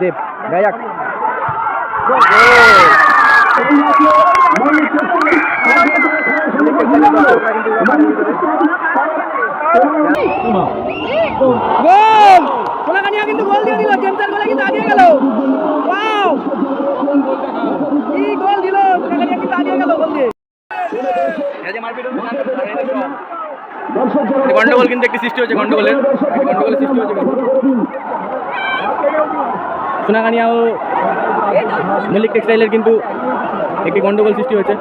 Save গায়াক। গোল! সোনাকানিয়া কিন্তু গোল দিয়ে দিল। জেমসের গোলে কিন্তু আগিয়ে গেল। ওয়াও! কি গোল দিল! সোনাকানিয়া কিন্তু আগিয়ে গেল গোল দিয়ে। গন্ডগোল কিন্তু একটি সৃষ্টি হচ্ছে গন্ডগোলের গন্ডগোলের সৃষ্টি হচ্ছে সোনাকানিয়া ও মল্লিক টেক্সটাইলের কিন্তু একটি গন্ডগোল সৃষ্টি হয়েছে।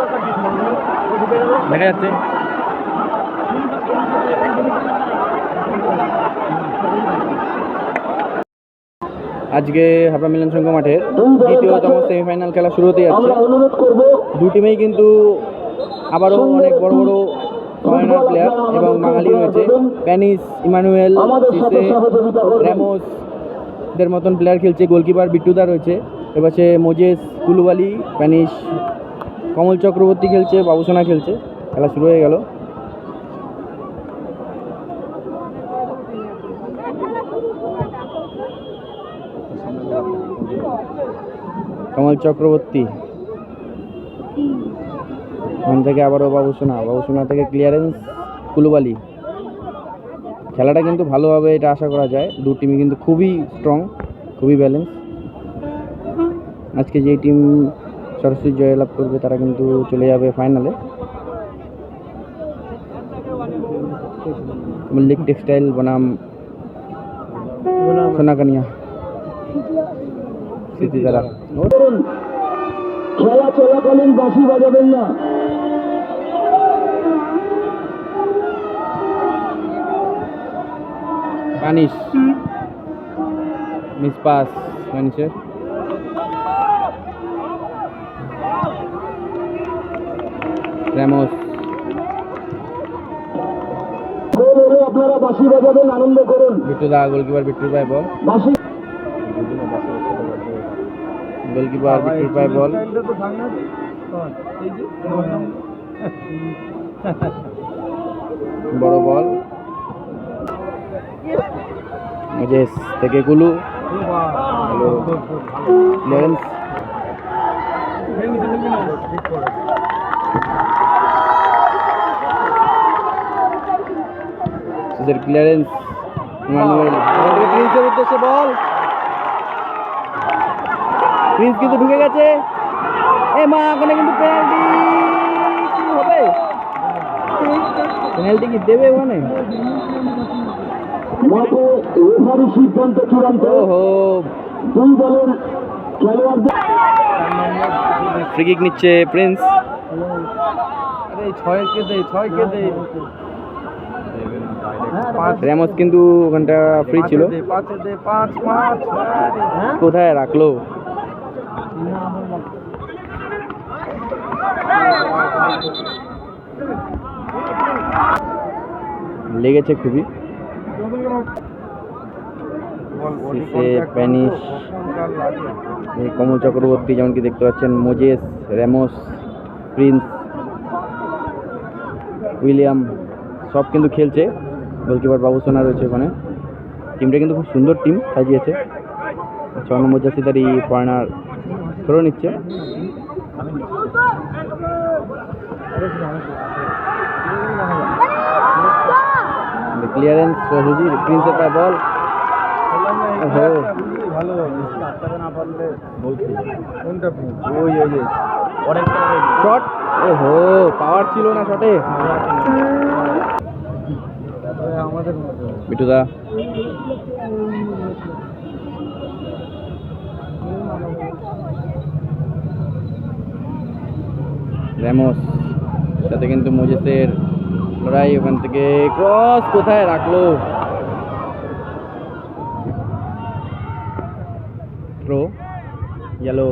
দেখা যাচ্ছে। আজকে হাবড়া মিলন সংঘ মাঠের দ্বিতীয়তম সেমিফাইনাল খেলা শুরু হতে যাচ্ছে। দু টিমেই কিন্তু আবারও অনেক বড় বড় ফরেনার প্লেয়ার এবং বাঙালি রয়েছে। প্যানিস ইমানুয়েল, সিসে, র্যামোস দের মতন প্লেয়ার খেলছে গোলকিপার বিট্টুদা রয়েছে। এপাশে মোজেস কুলুবালি প্যানিস কমল চক্রবর্তী খেলছে, বাবুসোনা খেলছে। খেলা শুরু হয়ে গেল। কমল চক্রবর্তী। ওখান থেকে আবারও বাবুসোনা বাবুসোনা থেকে ক্লিয়ারেন্স কুলুবালি খেলাটা কিন্তু ভালো হবে এটা আশা করা যায়। দু টিমই কিন্তু খুবই স্ট্রং খুবই ব্যালেন্স আজকে যে টিম সরাসরি জয়লাভ করবে, তারা কিন্তু চলে যাবে ফাইনালে মল্লিক টেক্সটাইল বনাম সোনাকানিয়া। স্মৃতি তারা। খেলা চলাকালীন বাঁশি বাজাবেন না। পানিশ মিস পাস মানিসের র্যামোস আপনারা বাঁশি বাজাবেন আনন্দ করুন বিট্টু দা গোলকিপার বিট্টুর পায় বল বাঁশি গোলকিপার বিট্টুর পায় বল বড় বল মজেস থেকে গুলু ক্লিয়ারেন্স প্রিন্সের উদ্দেশ্যে বল। প্রিন্স কিন্তু ঢুকে গেছে। এ মা, ওখানে কিন্তু পেনাল্টি কি হবে। পেনাল্টি কি দেবে ওখানে? মাঠে রেফারি সিদ্ধান্ত চূড়ান্ত। দুই দলের খেলোয়াড়দের ফ্রি কিক নিচ্ছে প্রিন্স র্যামোস কিন্তু ওখানটা ফ্রি ছিল। কোথায় রাখল? লেগেছে খুবই। সিসে প্যানিশ কমল চক্রবর্তী যেমন কি দেখতে পাচ্ছেন, মোজেস র্যামোস প্রিন্স, উইলিয়াম, সব কিন্তু খেলছে। গোলকিপার বাবুসোনা রয়েছে ওখানে। টিমটা কিন্তু খুব সুন্দর টিম সাজিয়েছে। ছয় নম্বর জাসিদারি ফরেনার ধরে নিচ্ছে। ক্লিয়ারেন্স পায় বল। ওহো শট ওহো পাওয়ার ছিল না শটে র্যামোস সাথে কিন্তু মোজেসের লড়াই ওখান থেকে ক্রস কোথায় রাখল? থ্রো ইয়েলো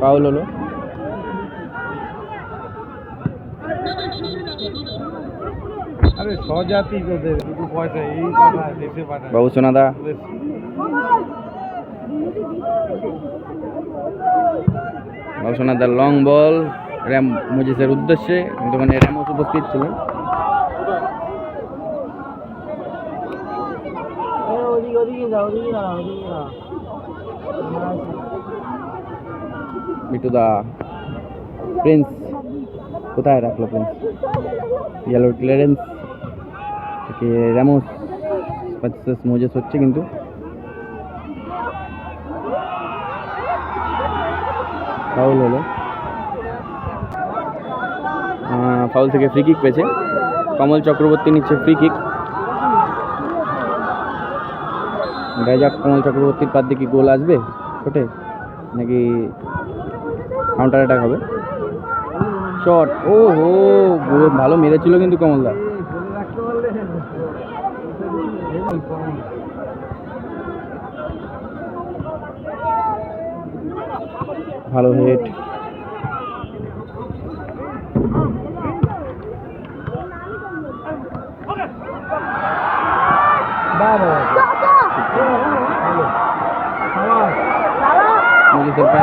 ফাউল হলো। আরে স্বজাতি শুধু পয়সা এই দেশে বাবু সোনাদা। বাবু সোনাদার লং বল র্যাম মুজিসের উদ্দেশ্যে ওখানে র্যামোস উপস্থিত ছিলেন। বিটু দা প্রিন্স, কোথায় রাখল Prince? Yellow clearance Ramos versus Moses হচ্ছে কিন্তু। ফাউল হলো। ফাউল থেকে ফ্রি কিক পেয়েছে। কমল চক্রবর্তী নিচ্ছে ফ্রি কিক দেখা যাক কমল চক্রবর্তীর পার দিয়ে কি গোল আসবে ছোটে নাকি কাউন্টার অ্যাটাক হবে। শট ও হো গোল ভালো মেরেছিল কিন্তু কমলদা ভালো হেড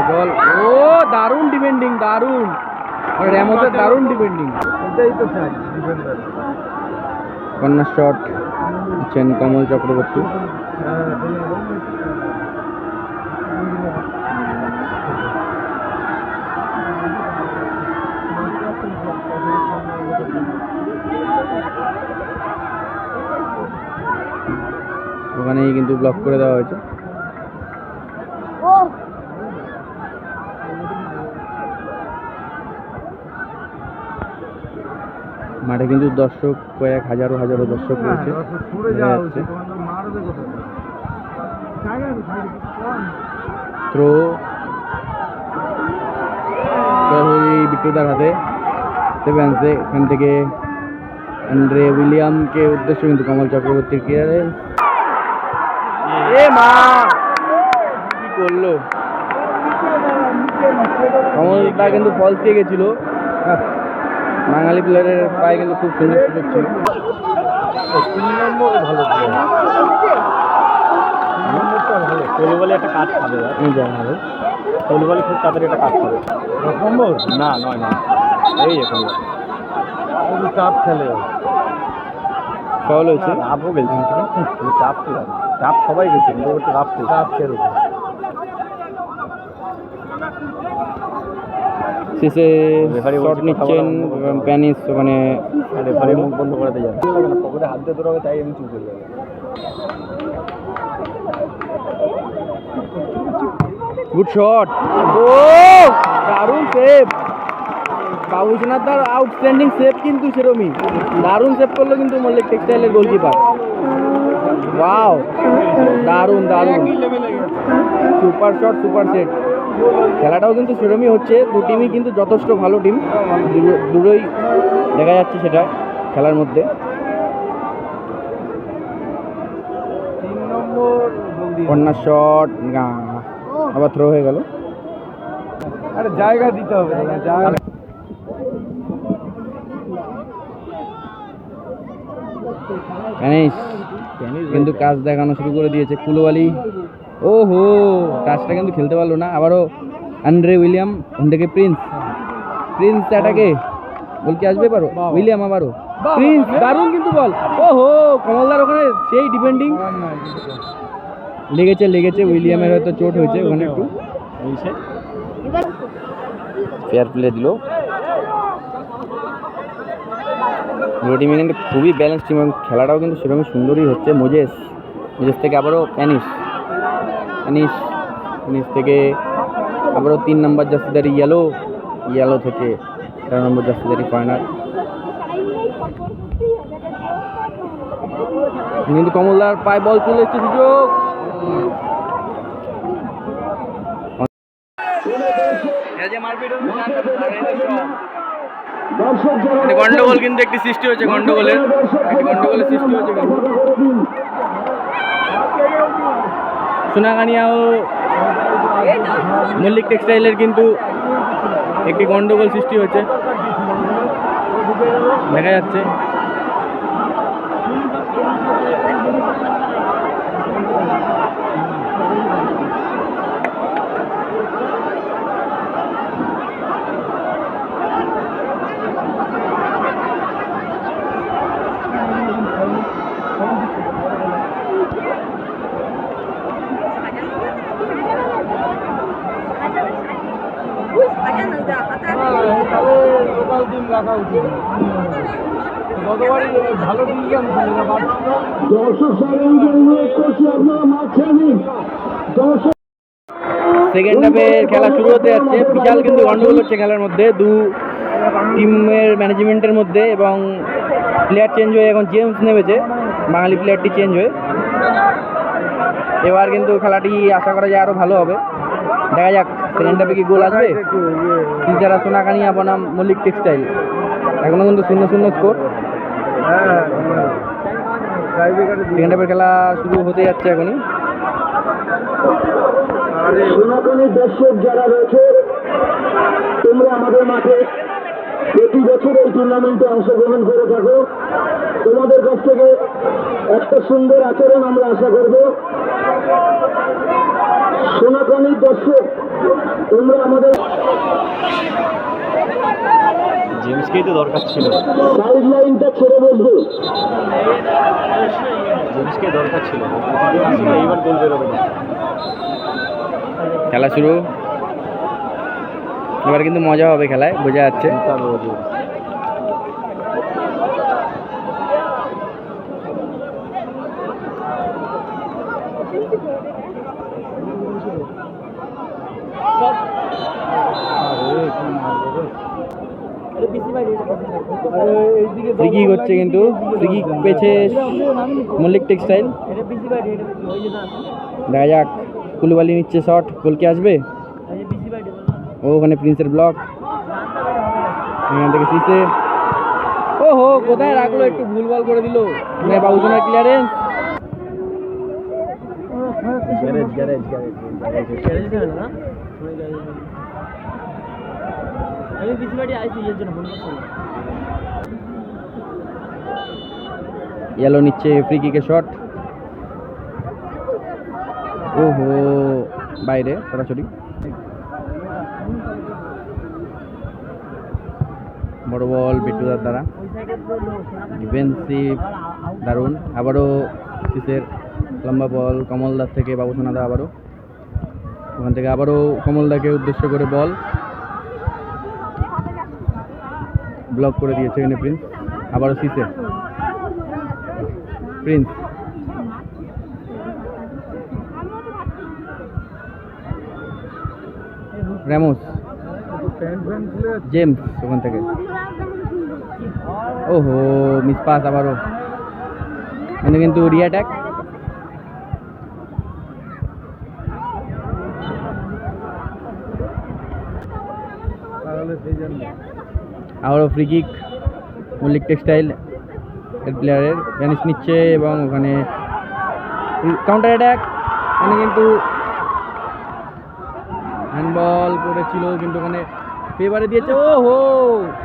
বল। ও দারুণ ডিফেন্ডিং দারুণ। আর র্যামোসের দারুণ ডিফেন্ডিং এটাই তো চাই ডিফেন্ডার কন্যা শট দিচ্ছেন কমল চক্রবর্তী। ওখানেই কিন্তু ব্লক করে দেওয়া হয়েছে। মাঠে কিন্তু দর্শক কয়েক হাজারো হাজারো দর্শক রয়েছে। মারবে কোথায়? থ্রো। বিক্রেতার হাতে। সেভেন্সে এখান থেকে অ্যান্ড্রে উইলিয়ামকে উদ্দেশ্য কিন্তু কমল চক্রবর্তীর এ মা! কি করল? কমলটা কিন্তু ফলস দিয়ে গেছিল। বাঙালি প্লেয়ারের পায়ে কিন্তু খুব সুন্দর সুযোগ ছিল। তিন নম্বর ভালো বলে একটা কাজ খাবে বলে তাড়াতাড়ি একটা কাজ খাবে দশ নম্বর না নয় নয় এই এখন চাপ খেলে। ফল হয়েছে চাপ চাপ সবাই গেছে রাফ খেলছে। চাপ খেলে শেষে শট নিচ্ছেন। প্যানিস ওখানে রেফারি মুখ বন্ধ করাতে পকেটে হাত দিয়ে ধরে তাই আমি চুপ করে যাবে। গুড শট ও! দারুণ সেভ বাবুসোনার তার আউটস্ট্যান্ডিং সেভ কিন্তু সেরমই। দারুণ সেভ করল কিন্তু মল্লিক টেক্সটাইলের গোলকিপার ওয়াও দারুণ দারুণ। সুপার শট সুপার সেট খেলাটাও কিন্তু সেরমই হচ্ছে। দু টিমই কিন্তু যথেষ্ট ভালো টিম। দুটোই দেখা যাচ্ছে সেটা খেলার মধ্যে। তিন নম্বর গোল কন্যা শট আবার থ্রো হয়ে গেল। আরে জায়গা দিতে হবে জায়গা। কিন্তু কাজ দেখানো শুরু করে দিয়েছে কুলোবালি ও হো কাজটা কিন্তু খেলতে পারল না। আবারও আন্ড্রে উইলিয়াম ওখান থেকে প্রিন্স। প্রিন্স অ্যাটাকে বল কি আসবে পারো উইলিয়াম আবারও। প্রিন্স দারুণ কিন্তু বল। ও হো কমলদার ওখানে সেই ডিফেন্ডিং লেগেছে লেগেছে উইলিয়ামের হয়তো চোট হয়েছে ওখানে একটু। ফেয়ার প্লে দিল। দুটো টিমে কিন্তু খুবই ব্যালেন্স টিম এবং খেলাটাও কিন্তু সেরকম সুন্দরই হচ্ছে। মোজেস মোজেস থেকে আবারও প্যানিস প্যানিস প্যানিস থেকে আবারও তিন নম্বর জাস্তিদারি ইয়েলো ইয়েলো থেকে তেরো নম্বর জাস্তিদারি কর্নার কিন্তু কমলদার পায়ে বল চলে এসছে, সুযোগ। গন্ডগোল কিন্তু একটি সৃষ্টি হয়েছে, গন্ডগোলের। একটি গন্ডগোলের সৃষ্টি হয়েছে কিন্তু সোনাগানিয়া ও মল্লিক টেক্সটাইলের কিন্তু একটি গন্ডগোল সৃষ্টি হয়েছে। দেখা যাচ্ছে। রাখা উচিত। গতবারই ভালো ডিসিশন ছিল না পারছিল দর্শক অনুরোধ করছি আপনারা মাঠ ছেড়ে দর্শক সেকেন্ড হাফের খেলা শুরু হতে যাচ্ছে। বিশাল কিন্তু গন্ডগোল হচ্ছে খেলার মধ্যে। দু টিমের ম্যানেজমেন্টের মধ্যে এবং প্লেয়ার চেঞ্জ হয়ে এখন জেমস নেমেছে। বাঙালি প্লেয়ারটি চেঞ্জ হয়ে। এবার কিন্তু খেলাটি আশা করা যায় আরও ভালো হবে। দেখা যাক। সেকেন্ড কি গোল আসবে? যারা সোনাকানিয়া বনাম মল্লিক টেক্সটাইল এখনও কিন্তু শূন্য শূন্য স্কোর সেকেন্ড হাফের খেলা শুরু হতে যাচ্ছে এখনই। সনাতনী দর্শক যারা রয়েছে, তোমরা আমাদের মাঠে প্রতি বছর এই টুর্নামেন্টে অংশগ্রহণ করে থাকো। তোমাদের কাছ থেকে একটা সুন্দর আচরণ আমরা আশা করব। সনাতনী দর্শক তোমরা আমাদের জেমসকেই তো দরকার ছিল। সাইড লাইনটা ছেড়ে বসবে জেমসকে দরকার ছিল। এইবার গোল বেরোবে খেলা শুরু। এবার কিন্তু মজা হবে খেলায় বোঝা যাচ্ছে। রোজে ফ্রিকি হচ্ছে কিন্তু। ফ্রিকি পেছে মল্লিক টেক্সটাইল দেখা যাক কুলুবালি নিচ্ছে শট গোল কি আসবে? ও ওখানে প্রিন্সের ব্লক এখান থেকে সিসে ও হো কোথায় রাখল? একটু ভুলভাল করে দিল। মানে বাবুসোনার clearance garage garage garage yellow নিচ্ছে ফ্রি কিকের শট ওহো, বাইরে, সরাসরি। বড় বল, বিট্টুদার দ্বারা। ডিফেন্সিভ দারুণ। আবারও সিসের লম্বা বল, কমলদার থেকে বাবুসোনাদা আবারও। ওখান থেকে আবারও কমলদাকে উদ্দেশ্য করে বল। ব্লক করে দিয়েছে এখানে প্রিন্স আবারও সিসে প্রিন্স র্যামোস জেমস ওখান থেকে। ওহো মিস পাস আবারও। এখানে কিন্তু তাহলে সেই আবারও ফ্রি কিক মল্লিক টেক্সটাইল এর প্লেয়ারের ভ্যানিস নিচ্ছে এবং ওখানে কাউন্টার অ্যাটাক এখানে কিন্তু হ্যান্ডবল করেছিল কিন্তু ওখানে ফেভারে দিয়েছে। ও হো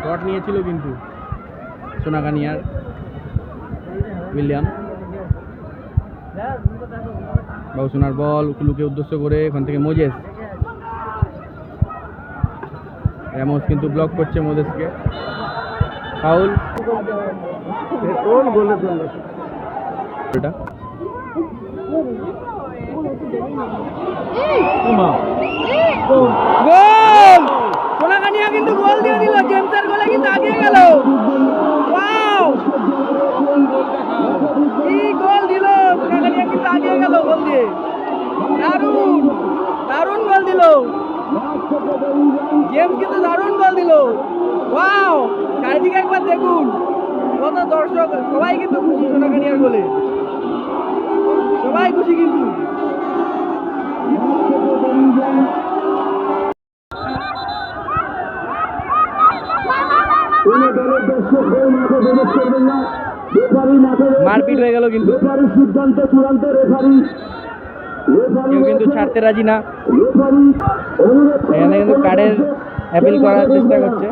শট নিয়েছিল কিন্তু সোনাকানিয়ার উইলিয়াম বাবুসোনার বল কুলুকে উদ্দেশ্য করে ওখান থেকে মোজেস র্যামোস কিন্তু ব্লক করছে মোদেসকে ফাউল। এটা? গোল! সোনাকানিয়া কিন্তু গোল! জেমস কিন্তু দারুণ গোল দিল। ওয়াও চারিদিকে একবার দেখুন। কত দর্শক সবাই কিন্তু খুশি সোনাকানিয়ার গোলে সবাই খুশি কিন্তু। মারপিট হয়ে গেল কিন্তু। সিদ্ধান্ত চূড়ান্ত রেফারি। কেউ কিন্তু ছাড়তে রাজি না। এখানে কিন্তু কার্ডের অ্যাপিল করার চেষ্টা করছে।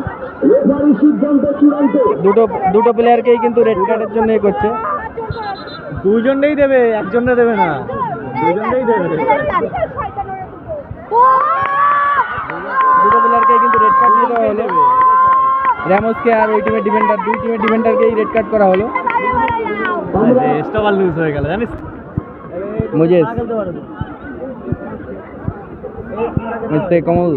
দুটো দুটো প্লেয়ারকেই কিন্তু রেড কার্ডের জন্য এ করছে। দুজনেই দেবে একজনে দেবে না। দুজনেই দেবে। দুটো প্লেয়ারকেই কিন্তু রেড কার্ড দিয়ে দেওয়া হলো। র্যামোসকে আর ওই টিমের ডিফেন্ডার দুই টিমের ডিফেন্ডারকেই রেড কার্ড করা হলো। রেসটা আবার লুজ হয়ে গেল জানিস? মুজেস। মুজতে কমল।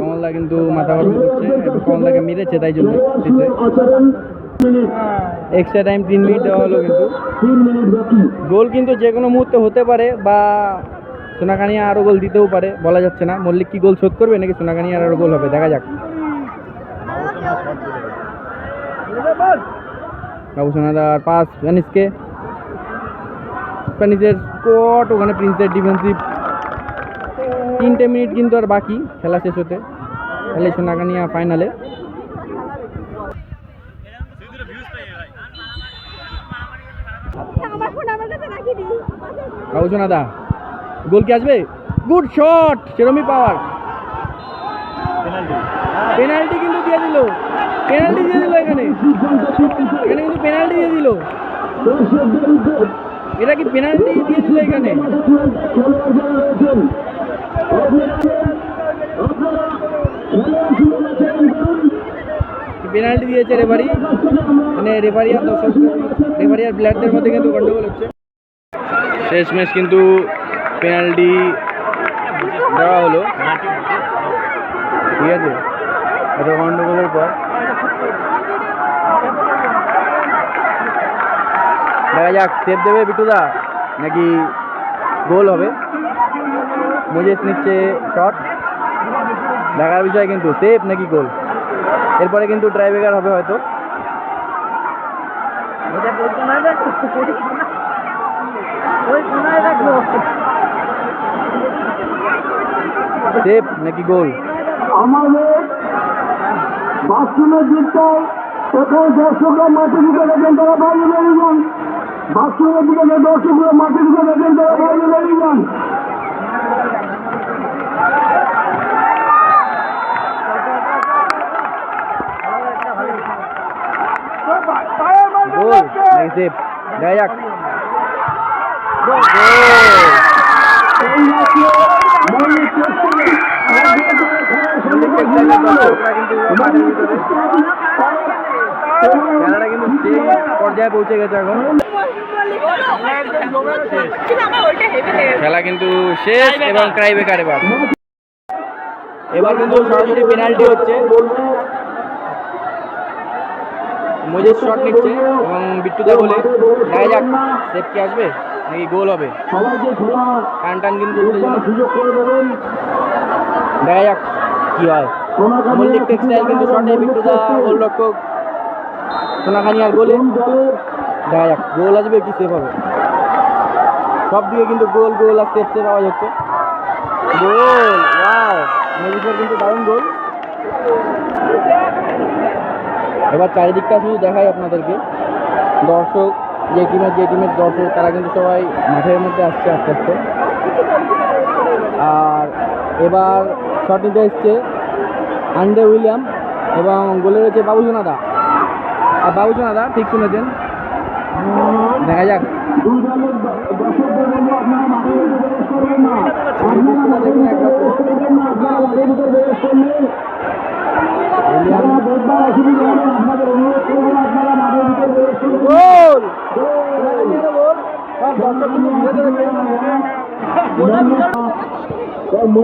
কমলদা কিন্তু মাথা গরম করছে কমলদাকে মেরেছে, তাই জন্য এক্সট্রা টাইম তিন মিনিট দেওয়া হলো কিন্তু। গোল কিন্তু যে কোনো মুহূর্তে হতে পারে, বা সোনাকানিয়া আরও গোল দিতেও পারে, বলা যাচ্ছে না। মল্লিক কি গোল শোধ করবে, নাকি সোনাকানিয়ার আরও গোল হবে? দেখা যাক। বাবু সোনাদার পাস স্প্যানিশকে স্প্যানিশের স্কট ওখানে প্রিন্সের ডিফেন্সিভ তিনটে মিনিট কিন্তু আর বাকি খেলা শেষ হতে। তাহলে সোনাকানিয়া ফাইনালে বাবু সোনাদা গোল কি আসবে? গুড শট সেরমই পাওয়ার পেনাল্টি কিন্তু দিয়ে দিল। পেনাল্টি দিয়ে দিল এখানে। এখানে কিন্তু পেনাল্টি দিয়ে দিল। এটা কি পেনাল্টি দিয়ে দিল এখানে? পেনাল্টি দিয়েছে রেফারি। মানে রেফারি আর দর্শক, রেফারি আর প্লেয়ারদের মধ্যে কিন্তু গন্ডগোল হচ্ছে। শেষ ম্যাচ কিন্তু পেনাল্টি দেওয়া হলো। ঠিক আছে? এত গন্ডগোলের পর। দেখা যাক সেভ দেবে বিটুদা? নাকি গোল হবে? মুজেস নিচ্ছে শট দেখার বিষয় কিন্তু সেভ নাকি গোল এরপরে কিন্তু ড্রাইভেগার হবে হয়তো। সেভ নাকি গোল আমাদের বাথরুমের দিকটায় কোথাও দর্শকরা মাঠে ঢুকে দেখেন তারা বাইরে বেরিয়ে বাথরুমের দিকে দর্শকরা মাঠে ঢুকে দেখেন তারা বাইরে বেরিয়ে যান। গোল গোল খেলাটা কিন্তু সেই পর্যায়ে পৌঁছে গেছে এখন। খেলা কিন্তু শেষ এবং ক্রাইবেকার এবার। এবার কিন্তু সরাসরি পেনাল্টি হচ্ছে। মজের শট নিচ্ছে এবং বিট্টুদা বলে দেখা যাক সেভ কি আসবে নাকি গোল হবে? টান টান কিন্তু দেখা যাক কি হয়? মল্লিক টেক্সটাইল কিন্তু শটে বিট্টুদা গোলরক্ষক সোনাখানি আর গোলে কোন দলের দেখা যাক গোল আসবে কি সেভ হবে? সব দিকে কিন্তু গোল গোল আর সেভ সেভ আওয়াজ হচ্ছে। গোল ওয়াও কিন্তু দারুণ গোল এবার চারিদিকটা শুধু দেখাই আপনাদেরকে। দর্শক, যে টিমের যে টিমের দর্শক, তারা কিন্তু সবাই মাঠের মধ্যে আসছে আস্তে আস্তে। আর এবার শট নিতে এসছে আন্ডে উইলিয়াম এবং গোলে রয়েছে বাবুসোনাদা। আর বাবুসোনাদা ঠিক শুনেছেন। দেখা যাক।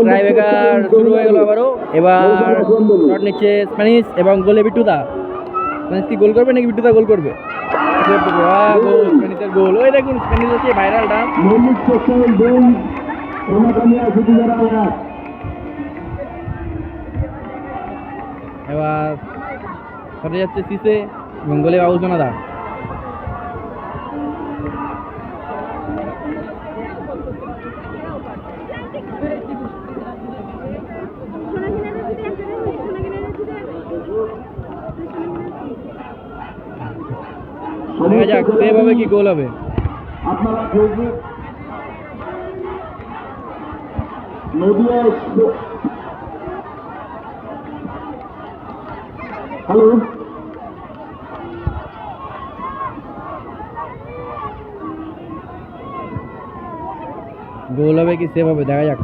ট্রাইবেকার শুরু হয়ে গেল আবারও। এবার শট নিচ্ছে স্প্যানিশ এবং গোলে বিট্টুদা স্প্যানিশ কি গোল করবে নাকি বিট্টুদা গোল করবে? গোল। ওই দেখুন স্প্যানিশ হচ্ছে ভাইরাল ডান্স। এবার শটে যাচ্ছে সিসে এবং গোলে বাবুসোনাদা দেখা যাক সেভ হবে কি গোল হবে। আপনারা ফেসবুক নদিয়া হ্যালো গোল হবে কি সেভ হবে দেখা যাক।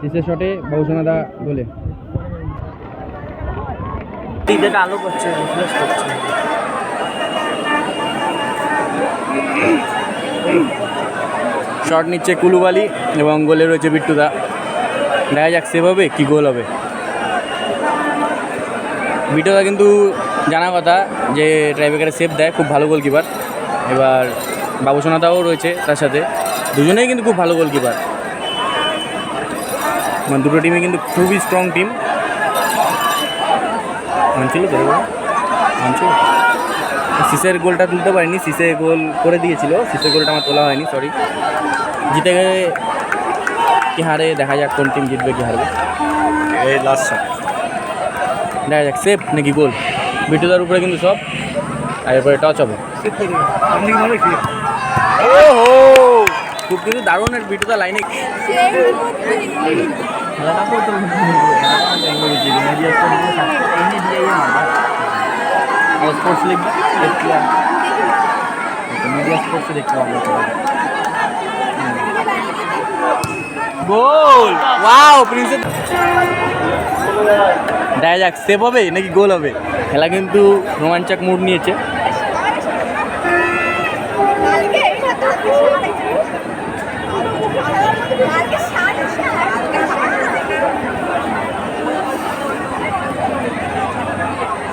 সিসের শটে বাবুসোনাদা গোলে। আলো করছে রিফ্রেশ করছে। শট নিচ্ছে কুলুবালি এবং গোলে রয়েছে বিট্টুদা। দেখা যাক সেভ হবে কি গোল হবে। বিটুদা কিন্তু জানা কথা যে ট্রাইবেকারে সেভ দেয়, খুব ভালো গোলকিপার এবার বাবুসোনাদাও রয়েছে তার সাথে। দুজনেই কিন্তু খুব ভালো গোলকিপার মানে দুটো টিমে কিন্তু খুবই স্ট্রং টিম মানছিল? সিসের গোলটা তুলতে পারিনি সিসে গোল করে দিয়েছিল সিসের গোলটা আমার তোলা হয়নি সরি জিতে গেলে কি হারে দেখা যাক কোন টিম জিতবে কি হারবে এই লাস্ট শট দেখা যাক সেফ নাকি গোল বিটুদার উপরে কিন্তু সব আর এরপরে টচ হবে ওহো খুব কিন্তু দারুণ আর বিটুদা লাইনে খেলাটা করতে স্পোর্টস লিগ মিডিয়া স্পোর্টসে দেখা যাক সেভ হবে নাকি গোল হবে? খেলা কিন্তু রোমাঞ্চক মুড নিয়েছে কালকে এটা তো কালকে সাড়ে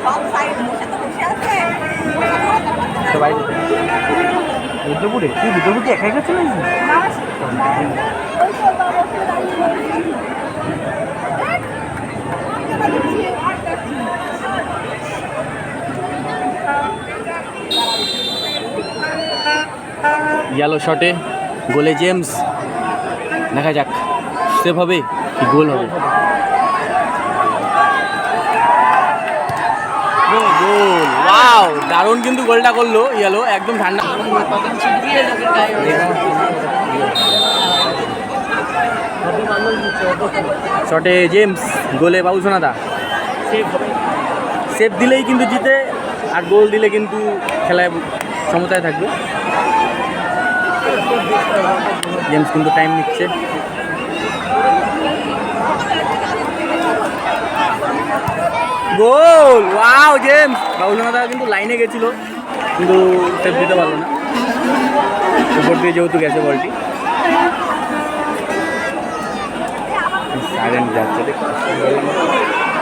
সব সাইড বসে তো বসে আছে সবাই রুদ্রপুরে? তুই রুদ্রপুরে একা একা চলে গেল শটে গোলে জেমস। দেখা যাক সেভ হবে কি গোল হবে গোল ওয়াও দারুণ কিন্তু গোলটা করল, ইয়েলো, একদম ঠান্ডা। শটে জেমস, গোলে বাবু সোনাদা। সেভ দিলেই কিন্তু জিতে, আর গোল দিলে কিন্তু খেলায় সমতায় থাকবে। জেমস কিন্তু টাইম নিচ্ছে। গোল! Wow James! বাবুসোনাদা কিন্তু লাইনে গেছিল কিন্তু সেভ দিতে পারল না। উপর দিয়ে যেহেতু গেছে বলটি। সাইলেন্ট যাচ্ছে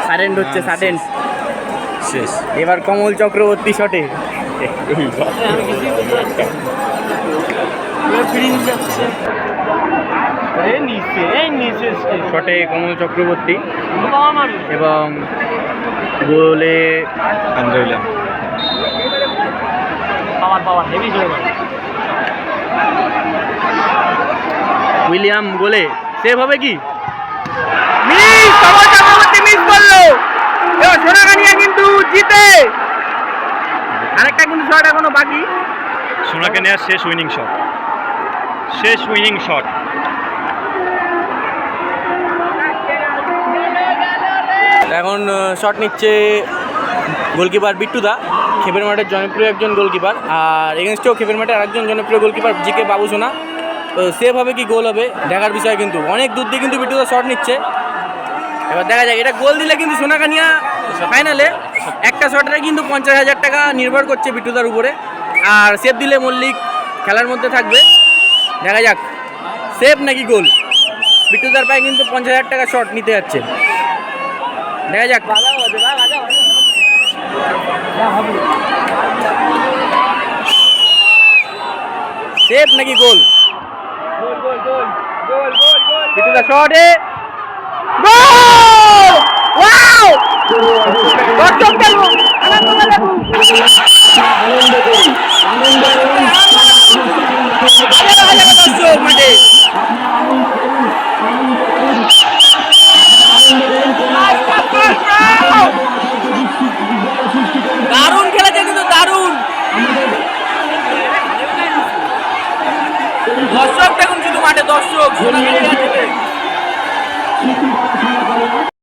সাইলেন্ট হচ্ছে সাইলেন্ট শেষ। এবার কমল চক্রবর্তী শটে। শটে কমল চক্রবর্তী। এবং গোলে আন্দ্রেইলা উইলিয়াম গোলে সেভ হবে কি? মিস কমল চক্রবর্তী মিস করল এবার সোনাগানিয়া কিন্তু জিতে। আরেকটা কিন্তু শট এখনও বাকি। সোনাকে নেওয়ার শেষ উইনিং শট শেষ উইনিং শট এখন শট নিচ্ছে গোলকিপার বিট্টুদা। খেপের মাঠের জনপ্রিয় একজন গোলকিপার আর এগেনস্টেও খেপের মাঠে আরেকজন জনপ্রিয় গোলকিপার জি কে বাবু সোনা তো সেভ হবে কি গোল হবে, দেখার বিষয় কিন্তু। অনেক দূর দিয়ে কিন্তু বিট্টুদা শট নিচ্ছে। এবার দেখা যাক, এটা গোল দিলে কিন্তু সোনাকানিয়া ফাইনালে একটা শটের কিন্তু পঞ্চাশ হাজার টাকা নির্ভর করছে বিট্টুদার উপরে। আর সেভ দিলে মল্লিক খেলার মধ্যে থাকবে। দেখা যাক সেভ নাকি গোল বিট্টুদার পায়ে কিন্তু পঞ্চাশ হাজার টাকা শট নিতে যাচ্ছে। দেখা যাক সেভ নাকি গোল বিটুদা শটে গোল ওয়াও দর্শকদের আনন্দ দেখুন আনন্দ করি আনন্দ করুন হাজার হাজার দর্শক মাঠে দর্শক দেখুন শুধু মাঠে দর্শক।